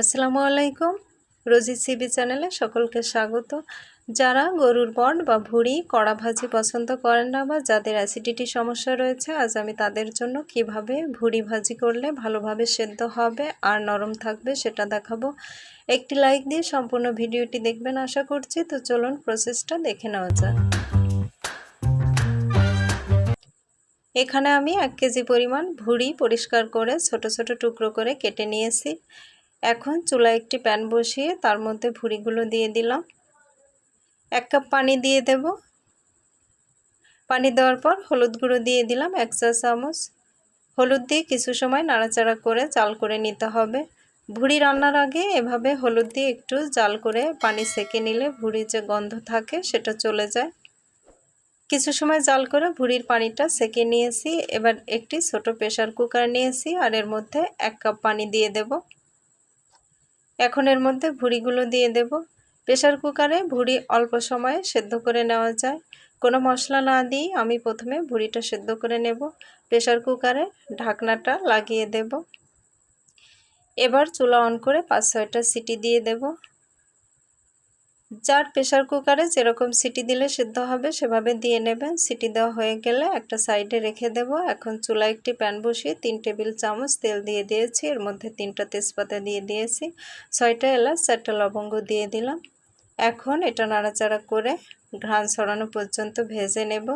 আসসালামু আলাইকুম। রোজি সিবি চ্যানেলে সকলকে স্বাগত। যারা গরুর বট বা ভুড়ি, কড়া ভাজি পছন্দ করেন না বা যাদের অ্যাসিডিটি সমস্যা রয়েছে, আজ আমি তাদের জন্য কীভাবে ভুড়ি ভাজি করলে ভালোভাবে সেদ্ধ হবে আর নরম থাকবে সেটা দেখাবো। একটি লাইক দিয়ে সম্পূর্ণ ভিডিওটি দেখবেন আশা করছি। তো চলুন প্রসেসটা দেখে নেওয়া যাক। এখানে আমি এক কেজি পরিমাণ ভুড়ি পরিষ্কার করে ছোট ছোট টুকরো করে কেটে নিয়েছি। এখন চুলায় একটি প্যান বসিয়ে তার মধ্যে ভুড়িগুলো দিয়ে দিলাম। এক কাপ পানি দিয়ে দেব। পানি দেওয়ার পর হলুদ গুঁড়ো দিয়ে দিলাম এক চা চামচ। হলুদ দিয়ে কিছু সময় নাড়াচাড়া করে চাল করে নিতে হবে। ভুড়ি রান্নার আগে এভাবে হলুদ দিয়ে একটু জাল করে পানি সেকে নিলে ভুড়ির যে গন্ধ থাকে সেটা চলে যায়। কিছু সময় জাল করে ভুড়ির পানিটা সেকে নিয়েছি। এবার একটি ছোট প্রেশার কুকার নিয়েছি আর এর মধ্যে এক কাপ পানি দিয়ে দেবো। এখন এর মধ্যে ভুড়িগুলো দিয়ে দেব। প্রেশার কুকারে ভুড়ি অল্প সময়ে সেদ্ধ করে নেওয়া যায়। কোনো মশলা না দিয়ে আমি প্রথমে ভুড়িটা সেদ্ধ করে নেব। প্রেশার কুকারে ঢাকনাটা লাগিয়ে দেব। এবার চুলা অন করে পাঁচ ছয়টা সিটি দিয়ে দেব। যার প্রেশার কুকারে যেরকম সিটি দিলে সিদ্ধ হবে, সেভাবে দিয়ে নেবেন। সিটি দেওয়া হয়ে গেলে একটা সাইডে রেখে দেব। এখন চুলা একটি প্যান বসিয়ে তিন টেবিল চামচ তেল দিয়ে দিয়েছি। এর মধ্যে তিনটা তেজপাতা দিয়ে দিয়েছি। ছয়টা এলাচ, চারটা লবঙ্গ দিয়ে দিলাম। এখন এটা নাড়াচাড়া করে ঘ্রাণ ছড়ানো পর্যন্ত ভেজে নেব।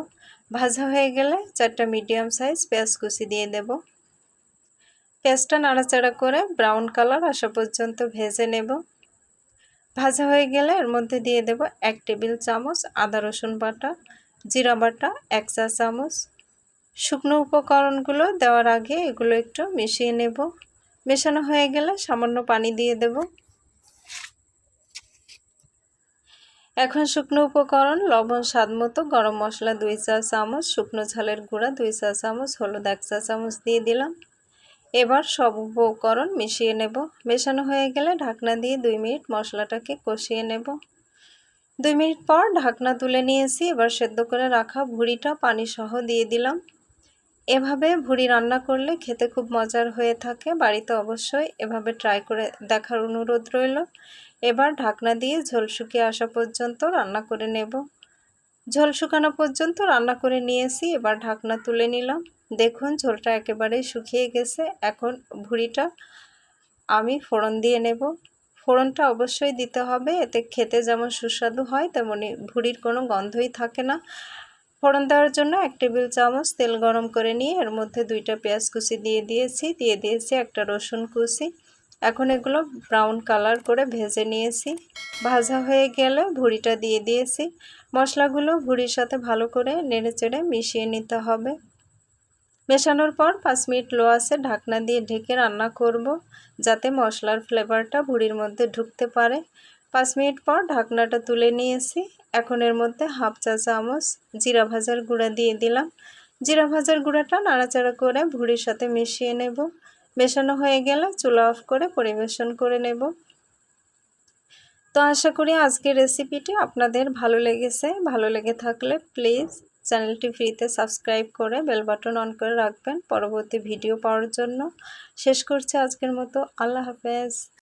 ভাজা হয়ে গেলে চারটা মিডিয়াম সাইজ পেঁয়াজ কুচি দিয়ে দেব। পেঁয়াজটা নাড়াচাড়া করে ব্রাউন কালার আসা পর্যন্ত ভেজে নেব। ভাজা হয়ে গেলে এর মধ্যে দিয়ে দেব এক টেবিল চামচ আদা রসুন বাটা, জিরা বাটা, এক চা চামচ। শুকনো উপকরণগুলো দেওয়ার আগে এগুলো একটু মিশিয়ে নেব। মেশানো হয়ে গেলে সামান্য পানি দিয়ে দেব। এখন শুকনো উপকরণ, লবণ, স্বাদ মতো গরম মশলা দুই চা চামচ, শুকনো ঝালের গুঁড়া দুই চা চামচ, হলুদ এক চা চামচ দিয়ে দিলাম। এবার সব উপকরণ মিশিয়ে নেব। মেশানো হয়ে গেলে ঢাকনা দিয়ে দুই মিনিট মশলাটাকে কষিয়ে নেব। দুই মিনিট পর ঢাকনা তুলে নিয়েছি। এবার সেদ্ধ করে রাখা ভুড়িটা পানি সহ দিয়ে দিলাম। এভাবে ভুড়ি রান্না করলে খেতে খুব মজার হয়ে থাকে। বাড়িতে অবশ্যই এভাবে ট্রাই করে দেখার অনুরোধ রইল। এবার ঢাকনা দিয়ে ঝোল শুকিয়ে আসা পর্যন্ত রান্না করে নেব। ঝোল শুকানো পর্যন্ত রান্না করে নিয়েছি। এবার ঢাকনা তুলে নিলাম। দেখুন, ঝোলটা একেবারেই শুকিয়ে গেছে। এখন ভুড়িটা আমি ফোড়ন দিয়ে নেব। ফোড়নটা অবশ্যই দিতে হবে, এতে খেতে যেমন সুস্বাদু হয়, তেমনি ভুড়ির কোনো গন্ধই থাকে না। ফোড়ন দেওয়ার জন্য এক টেবিল চামচ তেল গরম করে নিয়ে এর মধ্যে দুইটা পেঁয়াজ কুচি দিয়ে দিয়েছি। দিয়ে দিয়েছি একটা রসুন কুচি। এখন এগুলো ব্রাউন কালার করে ভেজে নিয়েছি। ভাজা হয়ে গেলে ভুড়িটা দিয়ে দিয়েছি। মশলাগুলো ভুড়ির সাথে ভালো করে নেড়ে চেড়ে মিশিয়ে নিতে হবে। মেশানোর পর পাঁচ মিনিট লো আছে ঢাকনা দিয়ে ঢেকে রান্না করব, যাতে মশলার ফ্লেভারটা ভুড়ির মধ্যে ঢুকতে পারে। পাঁচ মিনিট পর ঢাকনাটা তুলে নিয়েছি। এখন এর মধ্যে হাফ চা চামচ জিরা ভাজার গুঁড়া দিয়ে দিলাম। জিরা ভাজার গুঁড়াটা নাড়াচাড়া করে ভুড়ির সাথে মিশিয়ে নেব। মেশানো হয়ে গেলে চুলা অফ করে পরিবেশন করে নেব। তো আশা করি আজকের রেসিপিটি আপনাদের ভালো লেগেছে। ভালো লেগে থাকলে প্লিজ চ্যানেলটি ফ্রিতে সাবস্ক্রাইব করে বেল বাটন অন করে রাখবেন। পরবর্তী ভিডিও পাওয়ার জন্য শেষ করছি আজকের মতো। আল্লাহ হাফেজ।